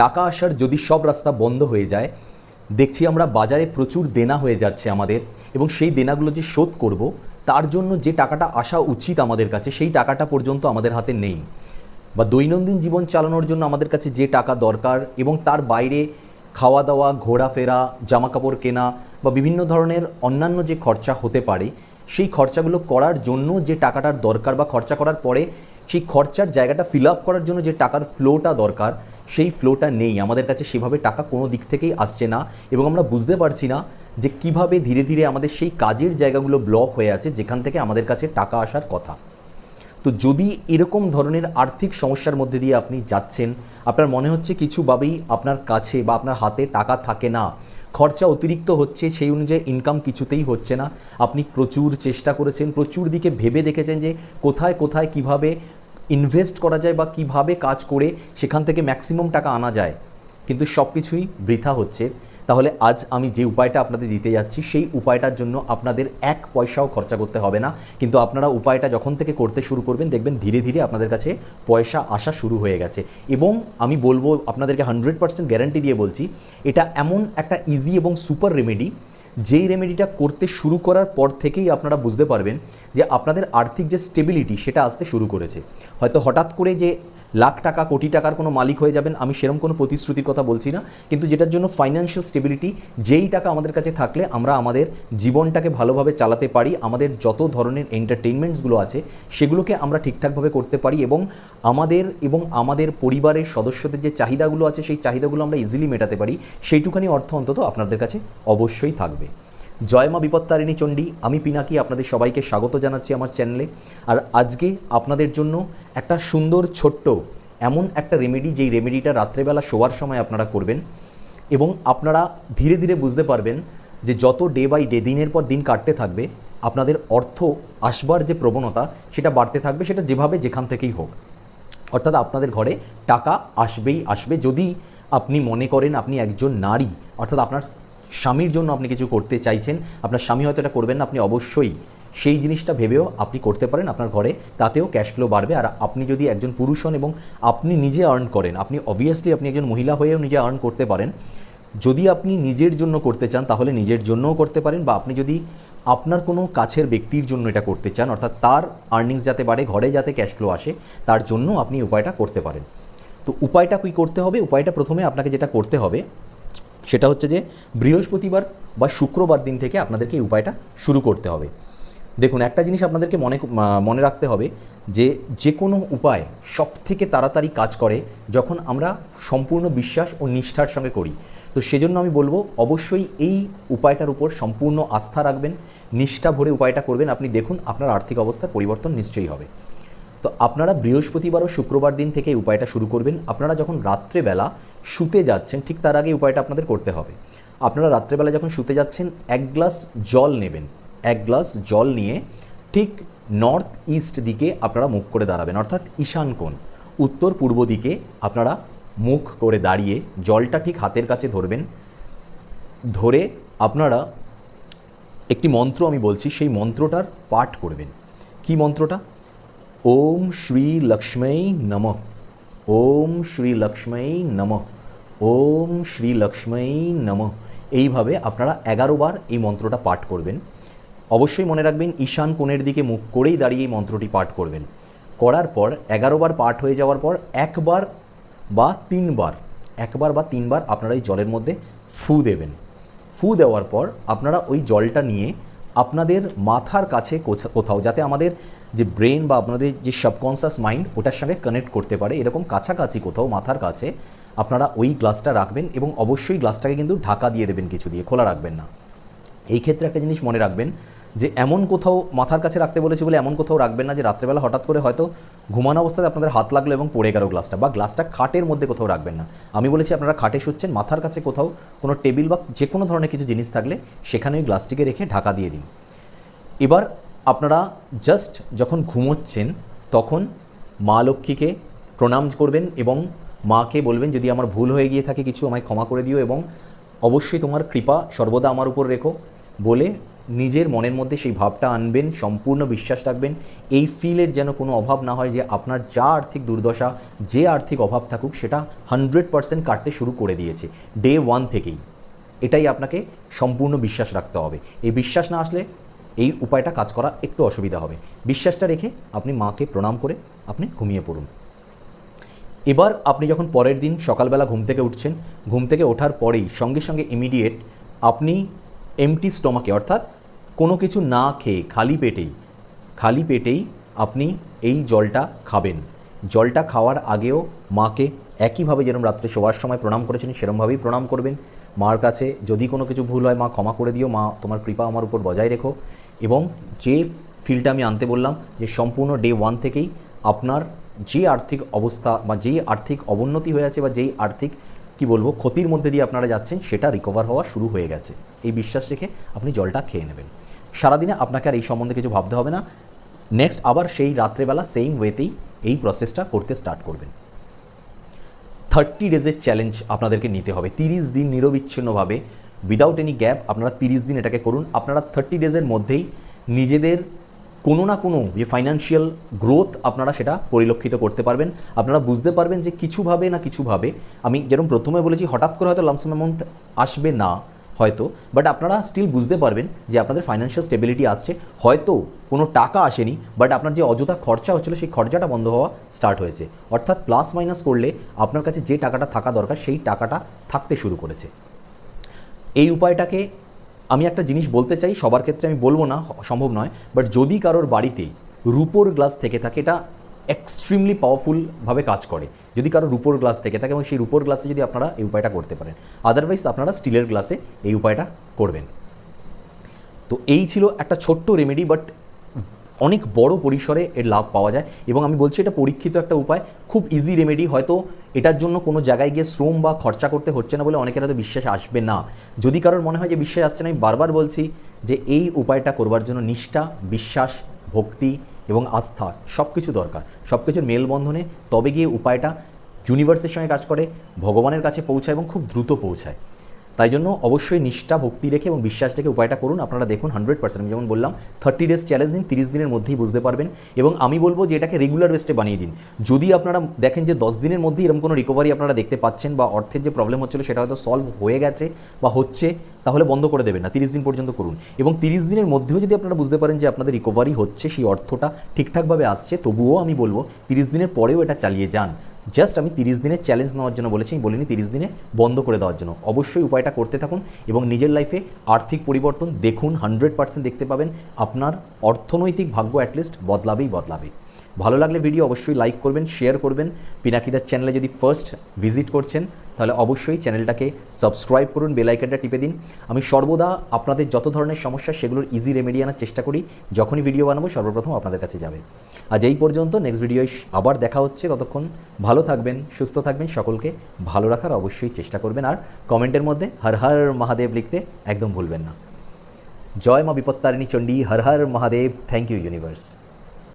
টাকা আসার যদি সব রাস্তা বন্ধ হয়ে যায়, দেখছি আমরা বাজারে প্রচুর দেনা হয়ে যাচ্ছে আমাদের এবং সেই দেনাগুলো যে শোধ করব, তার জন্য যে টাকাটা আসা উচিত আমাদের কাছে, সেই টাকাটা পর্যন্ত আমাদের হাতে নেই। বা দৈনন্দিন জীবন চালানোর জন্য আমাদের কাছে যে টাকা দরকার এবং তার বাইরে খাওয়া দাওয়া ঘোরাফেরা জামা কাপড় কেনা বা বিভিন্ন ধরনের অন্যান্য যে খরচা হতে পারে, সেই খরচাগুলো করার জন্য যে টাকাটার দরকার বা খরচা করার পরে সেই খরচার জায়গাটা ফিল আপ করার জন্য যে টাকার ফ্লোটা দরকার, সেই ফ্লোটা নেই। আমাদের কাছে সেভাবে টাকা কোনো দিক থেকেই আসছে না এবং আমরা বুঝতে পারছি না যে কীভাবে ধীরে ধীরে আমাদের সেই কাজের জায়গাগুলো ব্লক হয়ে আছে যেখান থেকে আমাদের কাছে টাকা আসার কথা। তো যদি এরকম ধরনের আর্থিক সমস্যার মধ্যে দিয়ে আপনি যাচ্ছেন, আপনার মনে হচ্ছে কিছুভাবেই আপনার কাছে বা আপনার হাতে টাকা থাকে না, খরচা অতিরিক্ত হচ্ছে, সেই অনুযায়ী ইনকাম কিছুতেই হচ্ছে না, আপনি প্রচুর চেষ্টা করেছেন, প্রচুর দিকে ভেবে দেখেছেন যে কোথায় কোথায় কীভাবে ইনভেস্ট করা যায় বা কীভাবে কাজ করে সেখান থেকে ম্যাক্সিমাম টাকা আনা যায়, কিন্তু সব কিছুই বৃথা হচ্ছে। তাহলে আজ আমি যে উপায়টা আপনাদের দিতে যাচ্ছি, সেই উপায়টার জন্য আপনাদের এক পয়সাও খরচা করতে হবে না। কিন্তু আপনারা উপায়টা যখন থেকে করতে শুরু করবেন, দেখবেন ধীরে ধীরে আপনাদের কাছে পয়সা আসা শুরু হয়ে গেছে। এবং আমি বলব, আপনাদেরকে হান্ড্রেড পার্সেন্ট গ্যারান্টি দিয়ে বলছি, এটা এমন একটা ইজি এবং সুপার রেমেডি যেই রেমেডিটা করতে শুরু করার পর থেকেই আপনারা বুঝতে পারবেন যে আপনাদের আর্থিক যে স্টেবিলিটি সেটা আসতে শুরু করেছে। হয়তো হঠাৎ করে যে লাখ টাকা, কোটি টাকার কোনো মালিক হয়ে যাবেন, আমি সেরকম কোনো প্রতিশ্রুতির কথা বলছি না। কিন্তু যেটার জন্য ফাইন্যান্সিয়াল স্টেবিলিটি যেই টাকা আমাদের কাছে থাকলে আমরা আমাদের জীবনটাকে ভালোভাবে চালাতে পারি, আমাদের যত ধরনের এন্টারটেনমেন্টসগুলো আছে, সেগুলোকে আমরা ঠিকঠাকভাবে করতে পারি এবং আমাদের এবং আমাদের পরিবারের সদস্যদের যে চাহিদাগুলো আছে, সেই চাহিদাগুলো আমরা ইজিলি মেটাতে পারি, সেইটুখানি অর্থ অন্তত আপনাদের কাছে অবশ্যই থাকবে। জয় মা বিপত্তারিণী চণ্ডী, আমি পিনাকি আপনাদের সবাইকে স্বাগত জানাচ্ছি আমার চ্যানেলে। আর আজকে আপনাদের জন্য একটা সুন্দর, ছোট্ট, এমন একটা রেমেডি যেই রেমেডিটা রাত্রেবেলা শোয়ার সময় আপনারা করবেন এবং আপনারা ধীরে ধীরে বুঝতে পারবেন যে যত ডে বাই ডে দিনের পর দিন কাটতে থাকবে, আপনাদের অর্থ আসবার যে প্রবণতা, সেটা বাড়তে থাকবে, সেটা যেভাবে যেখান থেকেই হোক। অর্থাৎ আপনাদের ঘরে টাকা আসবেই আসবে। যদি আপনি মনে করেন আপনি একজন নারী, অর্থাৎ আপনার স্বামীর জন্য আপনি কিছু করতে চাইছেন, আপনার স্বামী হয়তো এটা করবেন না, আপনি অবশ্যই সেই জিনিসটা ভেবেও আপনি করতে পারেন আপনার ঘরে, তাতেও ক্যাশ ফ্লো বাড়বে। আর আপনি যদি একজন পুরুষ হন এবং আপনি নিজে আর্ন করেন, আপনি অবভিয়াসলি আপনি একজন মহিলা হয়েও নিজে আর্ন করতে পারেন। যদি আপনি নিজের জন্য করতে চান, তাহলে নিজের জন্যও করতে পারেন বা আপনি যদি আপনার কোনো কাছের ব্যক্তির জন্য এটা করতে চান, অর্থাৎ তার আর্নিংস যাতে বাড়ে, ঘরে যাতে ক্যাশ ফ্লো আসে, তার জন্য আপনি উপায়টা করতে পারেন। তো উপায়টা কী করতে হবে? উপায়টা প্রথমে আপনাকে যেটা করতে হবে সেটা হচ্ছে যে বৃহস্পতিবার বা শুক্রবার দিন থেকে আপনাদেরকে এই উপায়টা শুরু করতে হবে। দেখুন, একটা জিনিস আপনাদেরকে মনে মনে রাখতে হবে যে যে কোনো উপায় সব থেকে তাড়াতাড়ি কাজ করে যখন আমরা সম্পূর্ণ বিশ্বাস ও নিষ্ঠার সঙ্গে করি। তো সেজন্য আমি বলব, অবশ্যই এই উপায়টার উপর সম্পূর্ণ আস্থা রাখবেন, নিষ্ঠা ভরে উপায়টা করবেন। আপনি দেখুন, আপনার আর্থিক অবস্থার পরিবর্তন নিশ্চয়ই হবে। তো আপনারা বৃহস্পতিবার ও শুক্রবার দিন থেকে এই উপায়টা শুরু করবেন। আপনারা যখন রাত্রেবেলা শুতে যাচ্ছেন, ঠিক তার আগে উপায়টা আপনাদের করতে হবে। আপনারা রাত্রেবেলা যখন শুতে যাচ্ছেন, এক গ্লাস জল নেবেন। এক গ্লাস জল নিয়ে ঠিক নর্থ ইস্ট দিকে আপনারা মুখ করে দাঁড়াবেন, অর্থাৎ ঈশান কোণ। উত্তর পূর্ব দিকে আপনারা মুখ করে দাঁড়িয়ে জলটা ঠিক হাতের কাছে ধরবেন। ধরে আপনারা একটি মন্ত্র আমি বলছি, সেই মন্ত্রটার পাঠ করবেন। কি মন্ত্রটা? ওম শ্রী লক্ষ্মী নম। ওম শ্রী লক্ষ্মী নম। ওম শ্রী লক্ষ্মী নম। এইভাবে আপনারা এগারো বার এই মন্ত্রটা পাঠ করবেন। অবশ্যই মনে রাখবেন, ঈশান কোণের দিকে মুখ করেই দাঁড়িয়ে এই মন্ত্রটি পাঠ করবেন। করার পর এগারো বার পাঠ হয়ে যাওয়ার পর একবার বা তিনবার একবার বা তিনবার আপনারা এই জলের মধ্যে ফু দেবেন। ফু দেওয়ার পর আপনারা ওই জলটা নিয়ে আপনাদের মাথার কাছে কোথা- কোথাও, যাতে আমাদের যে ব্রেন বা আপনাদের যে সাবকনসিয়াস মাইন্ড ওটার সঙ্গে কানেক্ট করতে পারে, এরকম কাছাকাছি কোথাও মাথার কাছে, আপনারা ওই গ্লাসটা রাখবেন এবং অবশ্যই গ্লাসটাকে কিন্তু ঢাকা দিয়ে দেবেন কিছু দিয়ে, খোলা রাখবেন না। এই ক্ষেত্রে একটা জিনিস মনে রাখবেন যে এমন কোথাও মাথার কাছে রাখতে বলেছি বলে এমন কোথাও রাখবেন না যে রাত্রেবেলা হঠাৎ করে হয়তো ঘুমানো অবস্থায় আপনাদের হাত লাগল এবং পড়ে গেল গ্লাসটা বা গ্লাসটা খাটের মধ্যে কোথাও রাখবেন না। আমি বলেছি আপনারা খাটে শুচ্ছেন, মাথার কাছে কোথাও কোনো টেবিল বা যে কোনো ধরনের কিছু জিনিস থাকলে সেখানে ওই গ্লাসটিকে রেখে ঢাকা দিয়ে দিন। এবার আপনারা জাস্ট যখন ঘুমোচ্ছেন, তখন মা লক্ষ্মীকে প্রণাম করবেন এবং মাকে বলবেন, যদি আমার ভুল হয়ে গিয়ে থাকে কিছু, আমায় ক্ষমা করে দিও এবং অবশ্যই তোমার কৃপা সর্বদা আমার উপর রেখো। বলে নিজের মনের মধ্যে সেই ভাবটা আনবেন, সম্পূর্ণ বিশ্বাস রাখবেন। এই ফিলের যেন কোনো অভাব না হয় যে আপনার যা আর্থিক দুর্দশা, যে আর্থিক অভাব থাকুক, সেটা হান্ড্রেড পারসেন্ট কাটতে শুরু করে দিয়েছে, ডে ওয়ান থেকেই। এটাই আপনাকে সম্পূর্ণ বিশ্বাস রাখতে হবে। এই বিশ্বাস না আসলে এই উপায়টা কাজ করা একটু অসুবিধা হবে। বিশ্বাসটা রেখে আপনি মাকে প্রণাম করে আপনি ঘুমিয়ে পড়ুন। এবার আপনি যখন পরের দিন সকালবেলা ঘুম থেকে উঠছেন, ঘুম থেকে ওঠার পরেই সঙ্গে সঙ্গে ইমিডিয়েট আপনি এমটি স্টমাকে অর্থাৎ কোনো কিছু না খেয়ে, খালি পেটেই খালি পেটেই আপনি এই জলটা খাবেন। জলটা খাওয়ার আগেও মাকে একইভাবে যেরকম রাত্রে শোয়ার সময় প্রণাম করেছেন সেরমভাবেই প্রণাম করবেন। মার কাছে যদি কোনো কিছু ভুল হয়, মা ক্ষমা করে দিও। মা, তোমার কৃপা আমার উপর বজায় রেখো। এবং যে ফিলটা আমি আনতে বললাম, যে সম্পূর্ণ ডে ওয়ান থেকেই আপনার যে আর্থিক অবস্থা বা যেই আর্থিক অবনতি হয়ে আছে বা যেই আর্থিক কি বলব, ক্ষতির মধ্যে দিয়ে আপনারা যাচ্ছেন, সেটা রিকভার হওয়া শুরু হয়ে গেছে। এই বিশ্বাস রেখে আপনি জলটা খেয়ে নেবেন। সারাদিনে আপনাকে আর এই সম্বন্ধে কিছু ভাবতে হবে না। নেক্সট আবার সেই রাত্রেবেলা সেম ওয়েতেই এই প্রসেসটা করতে স্টার্ট করবেন। থার্টি ডেজের চ্যালেঞ্জ আপনাদেরকে নিতে হবে। তিরিশ দিন নিরবিচ্ছিন্নভাবে উইদাউট এনি গ্যাপ আপনারা তিরিশ দিন এটাকে করুন। আপনারা থার্টি ডেজের মধ্যেই নিজেদের কোনো না কোনো যে ফাইন্যান্সিয়াল গ্রোথ আপনারা সেটা পরিলক্ষিত করতে পারবেন। আপনারা বুঝতে পারবেন যে কিছুভাবে না কিছুভাবে, আমি যেরকম প্রথমে বলেছি, হঠাৎ করে হয়তো লামসাম অ্যামাউন্ট আসবে না হয়তো বাট আপনারা স্টিল বুঝতে পারবেন যে আপনাদের ফাইন্যান্সিয়াল স্টেবিলিটি আসছে। হয়তো কোনো টাকা আসেনি বাট আপনার যে অযথা খরচা হচ্ছিল, সেই খরচাটা বন্ধ হওয়া স্টার্ট হয়েছে। অর্থাৎ প্লাস মাইনাস করলে আপনার কাছে যে টাকাটা থাকা দরকার, সেই টাকাটা থাকতে শুরু করেছে। এই উপায়টাকে আমি একটা জিনিস বলতে চাই, সবার ক্ষেত্রে আমি বলব না, সম্ভব নয় বাট যদি কারোর বাড়িতে রুপোর গ্লাস থেকে থাকে, এটা এক্সট্রিমলি পাওয়ারফুলভাবে কাজ করে। যদি কারও রুপোর গ্লাস থেকে থাকে এবং সেই রুপোর গ্লাসে যদি আপনারা এই উপায়টা করতে পারেন আদারওয়াইজ আপনারা স্টিলের গ্লাসে এই উপায়টা করবেন। তো এই ছিল একটা ছোট্ট রেমেডি বাট অনেক বড় পরিসরে এর লাভ পাওয়া যায় এবং আমি বলছি এটা পরীক্ষিত একটা উপায়। খুব ইজি রেমেডি হয়তো এটার জন্য কোনো জায়গায় গিয়ে শ্রম বা খরচা করতে হচ্ছে না বলে অনেকের হয়তো বিশ্বাস আসবে না। যদি কারোর মনে হয় যে বিশ্বাস আসছে না, আমি বারবার বলছি যে এই উপায়টা করবার জন্য নিষ্ঠা, বিশ্বাস, ভক্তি এবং আস্থা সব কিছু দরকার। সব কিছুর মেলবন্ধনে তবে গিয়ে উপায়টা ইউনিভার্সের সঙ্গে কাজ করে, ভগবানের কাছে পৌঁছায় এবং খুব দ্রুত পৌঁছায়। তাই জন্য অবশ্যই নিষ্ঠা, ভক্তি রেখে এবং বিশ্বাস রেখে উপায়টা করুন। আপনারা দেখুন হান্ড্রেড পার্সেন্ট যেমন বললাম থার্টি ডেজ চ্যালেঞ্জ দিন, তিরিশ দিনের মধ্যেই বুঝতে পারবেন এবং আমি বলব যে এটাকে রেগুলার বেস্টে বানিয়ে দিন। যদি আপনারা দেখেন যে দশ দিনের মধ্যেই এরকম কোনো রিকভারি আপনারা দেখতে পাচ্ছেন বা অর্থের যে প্রবলেম হচ্ছিল সেটা হয়তো সলভ হয়ে গেছে বা হচ্ছে, তাহলে বন্ধ করে দেবেন না, তিরিশ দিন পর্যন্ত করুন। এবং তিরিশ দিনের মধ্যেও যদি আপনারা বুঝতে পারেন যে আপনাদের রিকভারি হচ্ছে, সেই অর্থটা ঠিকঠাকভাবে আসছে, তবুও আমি বলব তিরিশ দিনের পরেও এটা চালিয়ে যান। জাস্ট আমি তিরিশ দিনের চ্যালেঞ্জ নেওয়ার জন্য বলেছি, আমি বলিনি তিরিশ দিনে বন্ধ করে দেওয়ার জন্য। অবশ্যই উপায়টা করতে থাকুন এবং নিজের লাইফে আর্থিক পরিবর্তন দেখুন হান্ড্রেড পার্সেন্ট দেখতে পাবেন, আপনার অর্থনৈতিক ভাগ্য অ্যাটলিস্ট বদলাবেই বদলাবে। ভালো লাগলে ভিডিও অবশ্যই লাইক করবেন শেয়ার করবেন। পিনাকিদার চ্যানেলে যদি ফার্স্ট ভিজিট করছেন তাহলে অবশ্যই চ্যানেলটাকে সাবস্ক্রাইব করুন, বেল আইকনটা টিপে দিন। আমি সর্বদা আপনাদের যত ধরনের সমস্যা, সেগুলোর ইজি রেমেডি আনার চেষ্টা করি। যখনই ভিডিও বানাবো, সর্বপ্রথম আপনাদের কাছে যাবে। আজ এই পর্যন্ত নেক্সট ভিডিও আবার দেখা হচ্ছে। ততক্ষণ ভালো থাকবেন, সুস্থ থাকবেন, সকলকে ভালো রাখার অবশ্যই চেষ্টা করবেন। আর কমেন্টের মধ্যে হর হর মহাদেব লিখতে একদম ভুলবেন না। জয় মা Bipattarini Chandi, Har Har Mahadev. Thank you universe